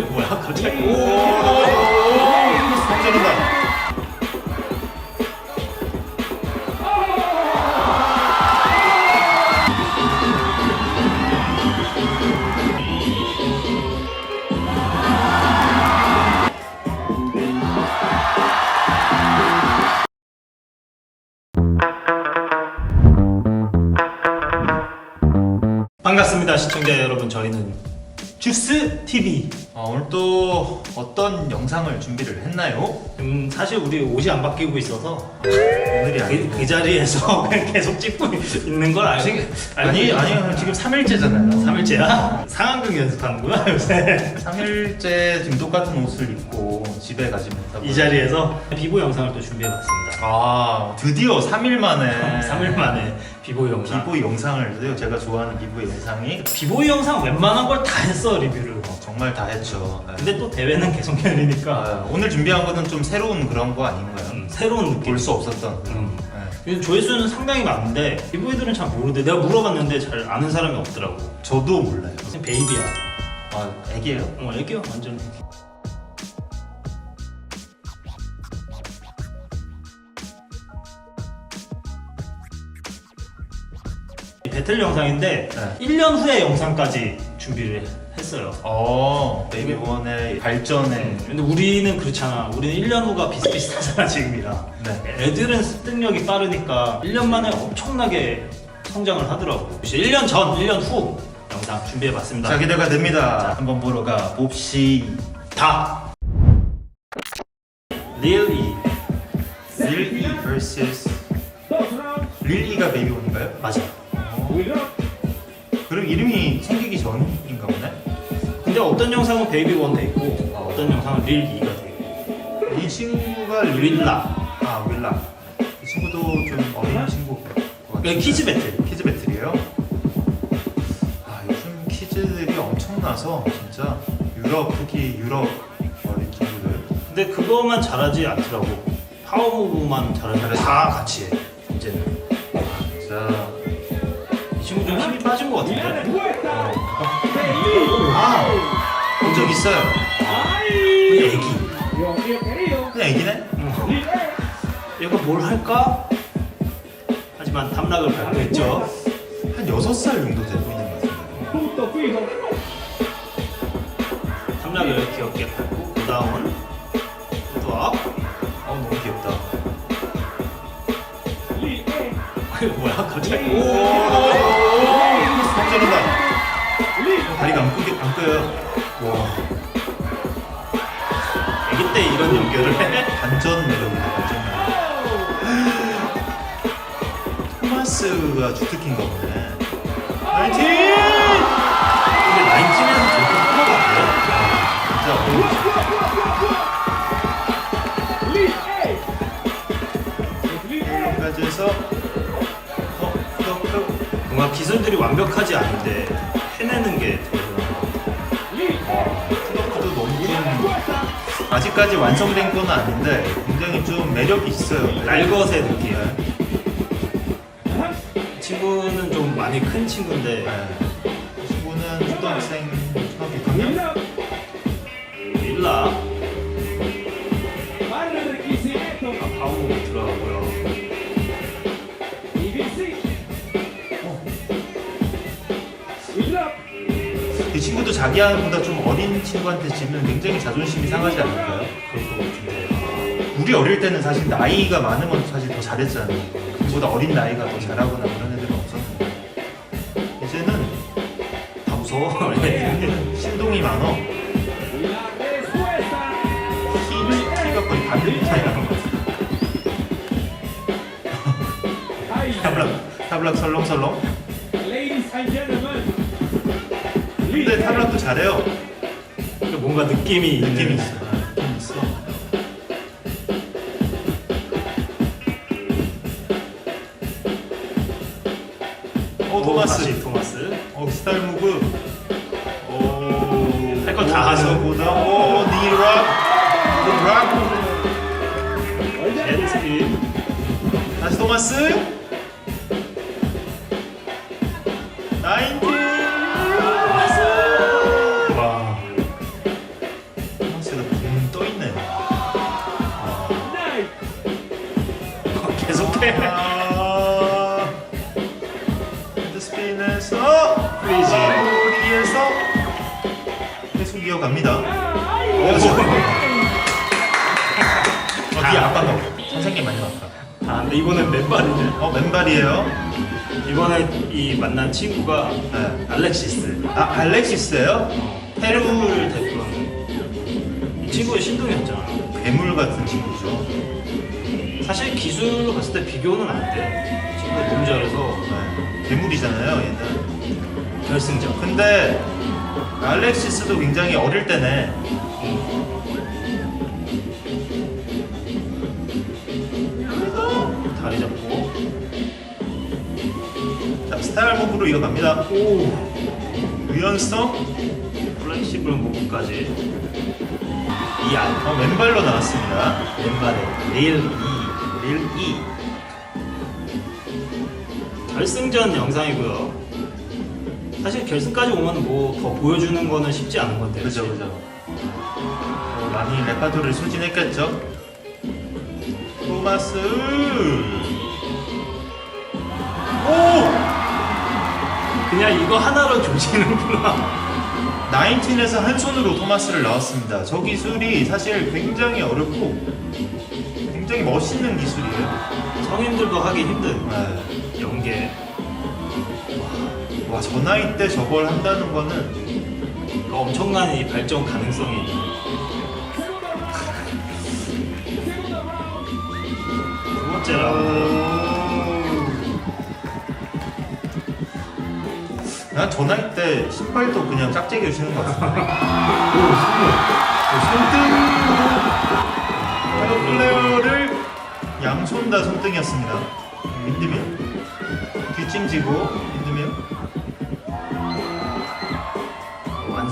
뭐야 갑자기? 오, 성장한다. 반갑습니다 시청자 여러분 저희는 주스 TV. 아, 오늘 또 어떤 영상을 준비를 했나요? 음, 사실 우리 옷이 안 바뀌고 있어서 오늘이 그, 아니고. 그 자리에서 계속 찍고 있는 걸 알고 지금, 아니. 아니, 지금 3일째잖아요. 3일째야? 상황극 연습하는구나 요새 3일째 지금 똑같은 옷을 입고 집에 가지 못하고. 이 자리에서 비보 영상을 또 준비해봤습니다 아, 드디어 3일 만에. 3일 만에 비보 영상 비보 영상을, 제가 좋아하는 비보 영상이 비보 영상 웬만한 걸 다 했어 리뷰를 어, 정말 다 했죠. 네. 근데 또 대회는 계속 열리니까 아, 오늘 준비한 거는 좀 새로운 그런 거 아닌가요? 음, 새로운 느낌 볼 수 없었던. 음. 네. 조회수는 상당히 많은데 비보이들은 잘 모르는데 내가 물어봤는데 잘 아는 사람이 없더라고 저도 몰라요. 그냥 베이비야 아, 애기예요. 어 애기야 완전 배틀 영상인데 네. 1년 후의 영상까지 준비를 했어요 어, 베이비 원의 발전에. 근데 우리는 그렇잖아 우리는 1년 후가 비슷비슷하잖아 지금이랑 네. 애들은 습득력이 빠르니까 1년 만에 엄청나게 성장을 하더라고 1년 전, 1년 후 영상 준비해봤습니다 자, 기대가 됩니다. 한번 보러 가 봅시다. 다 릴이 릴이 vs 릴이가 베이비 원인가요? 맞아 그럼 이름이 생기기 전인가 보네? 근데 어떤 영상은 베이비 원 돼 있고 어떤 영상은 릴 2가 돼 있고 이 친구가 릴... 릴라 아, 릴라. 이 친구도 좀 어린 친구. 키즈 배틀 키즈 배틀이에요? 아, 요즘 키즈들이 엄청나서 진짜 유럽, 특히 유럽 어린 친구들. 근데 그거만 잘하지 않더라고 파워무브만 잘하는데 다 같이 해 이제는 진짜. 이 친구 좀 힘이 빠진 것 같은데 아! 본 적 있어요. 근데 애기 그냥 애기네? 얘가 뭘 할까? 하지만 탐락을 있죠 한 6살 정도 돼 보이는 것 같은데. 탐락을 귀엽게 밟고 다운 푸드업 어, 너무 귀엽다. 뭐야 갑자기 오! 성장한다. 다리가 안 끄게, 안 끄요. 와. 애기 때 이런 연결을 해? 반전 매력이다, 반전 매력. 토마스가 주특기인가 보네. 나이틴! 근데 나인틴에 아직까지 완성된 건 아닌데, 굉장히 좀 매력이 있어요. 날것의 느낌 친구는 좀 많이 큰 친구인데 네. 이 친구는 초등학생, 초등학교 6학년? 릴라 이 친구도 자기보다 좀 어린 친구한테 지면 굉장히 자존심이 상하지 않을까요? 같은데 우리 어릴 때는 사실 나이가 많으면 사실 더 잘했잖아요. 그보다 어린 나이가 더 잘하거나 그런 애들은 없었는데 이제는 다 무서워 신동이 많어. 키, 키가 거의 반대 차이 나는 것 같아. 타블락, 타블락 설렁설렁. 근데 타블락도 잘해요. 뭔가 느낌이 있는 느낌이 있어. 느낌 있어. 어 토마스. 다시 토마스 어 스타일 무브. 오. 할거 다 하죠. 보다. 오 니락. 락. 제트기 다시 토마스. 나인틴. 이어갑니다. 오, 어디 아빠가 선생님 많이 바빠. 아, 근데 이번엔 맨발이네. 어 맨발이에요. 이번에 이 만난 친구가 네. 알렉시스. 아 알렉시스예요? 페루를 대표하는 이 친구의 신동이었잖아. 괴물 같은 친구죠. 사실 기술로 봤을 때 비교는 안 돼. 친구가 너무 잘해서 네. 괴물이잖아요 얘는. 결승전. 근데 알렉시스도 굉장히 어릴 때네. 다리 잡고. 자 스타일 무브로 이어갑니다. 오. 유연성 플렉시블 무브까지. 이안. 어, 맨발로 나왔습니다. 왼발에 레일 2. 릴 E. 결승전 영상이고요. 사실 결승까지 오면 뭐 더 보여주는 거는 쉽지 않은 건데. 그죠 그죠. 어, 많이 레파토리를 소진했겠죠. 토마스. 오! 그냥 이거 하나로 조지는구나. 나인틴에서 한 손으로 토마스를 나왔습니다. 저 기술이 사실 굉장히 어렵고 굉장히 멋있는 기술이에요. 성인들도 하기 힘든 네. 연계. 와, 저 나이 때 저걸 한다는 거는 그 엄청난 이 발전 가능성이 있는. 두 번째 라운드. 난 저 나이 때 신발도 그냥 짝짝이 신는 것 같은데. 손등 플레어를 양손 다 손등이었습니다. 윈드밀 뒷짐지고 윈드밀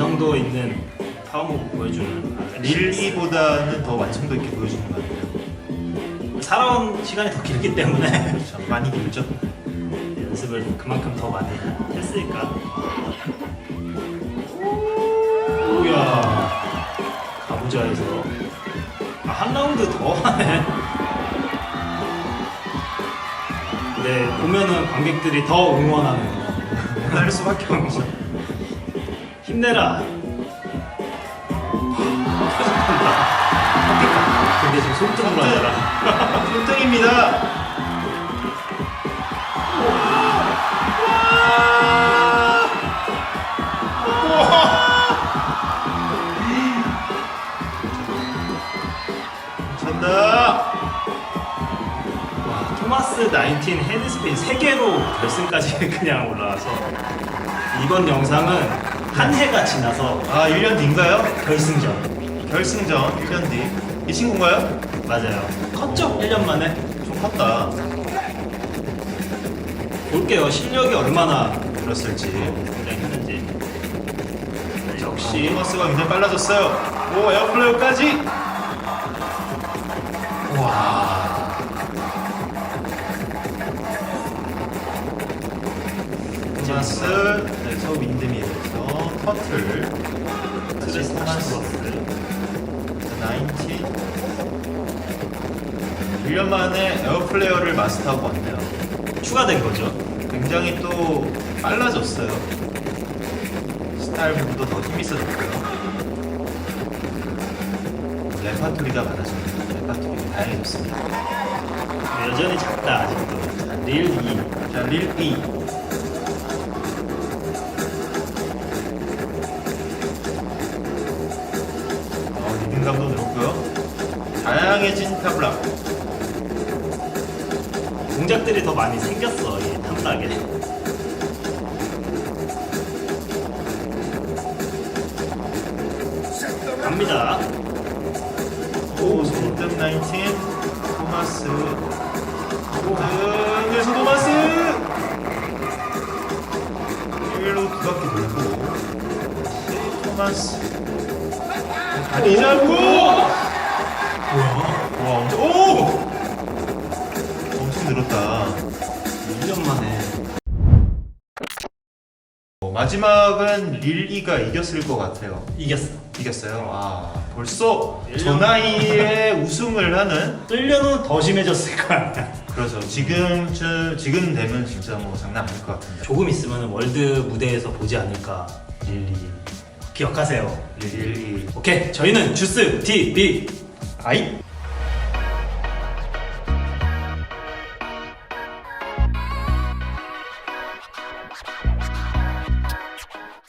완성도 있는 파워무브 보여주는 릴리보다는 더 완성도 있게 보여주는 것 같아요. 살아온 시간이 더 길기 때문에. 많이 길죠. 연습을 그만큼 더 많이 했으니까. 오야 가부좌에서 아, 한 라운드 더 하네. 네 보면은 관객들이 더 응원하는 할 수밖에 없죠. 힘내라. 근데 지금 손등으로 하더라. 손등입니다. 찬다. 와, 토마스 19 헤드스핀 3개로 결승까지 그냥 올라와서 이번 영상은 한 해가 지나서 아 1년 뒤인가요? 결승전 결승전 1년 뒤. 이 친구인가요? 맞아요 컸죠? 1년 만에 좀 컸다. 볼게요 실력이 얼마나 그랬을지. 굉장했는지 역시 토마스가 굉장히 빨라졌어요. 오 에어플레이어까지. 와. 토마스 커트를 지선하셨어요. 90. 1년 만에 에어플레이어를 마스터하고 왔네요. 추가된 거죠. 굉장히 또 빨라졌어요. 스타일 부분도 더 힘있어졌고요. 레파토리가 많아졌네요. 레파토리가 다양해졌습니다. 여전히 작다, 아직도. 자, 릴 2. 자, 릴 2. 다양해진 타블라. 동작들이 더 많이 생겼어 이 탐나게 갑니다 오, 손등 19. 토마스. 등에서 토마스! 1로 두 바퀴 돌고. 다시 토마스. 다리 잡고! 뭐야? 와, 엄청, 오! 엄청 늘었다. 1년 만에 어, 마지막 마지막은 릴리가 이겼을 것 같아요. 이겼어. 이겼어요. 아 벌써 저 나이에 우승을 하는 1년은 더 심해졌을 거야. 그래서 지금쯤 지금 되면 진짜 뭐 장난 아닐 것 같은데. 조금 있으면 월드 무대에서 보지 않을까. 릴리 기억하세요. 릴리 오케이, 저희는 주스 TV. 아이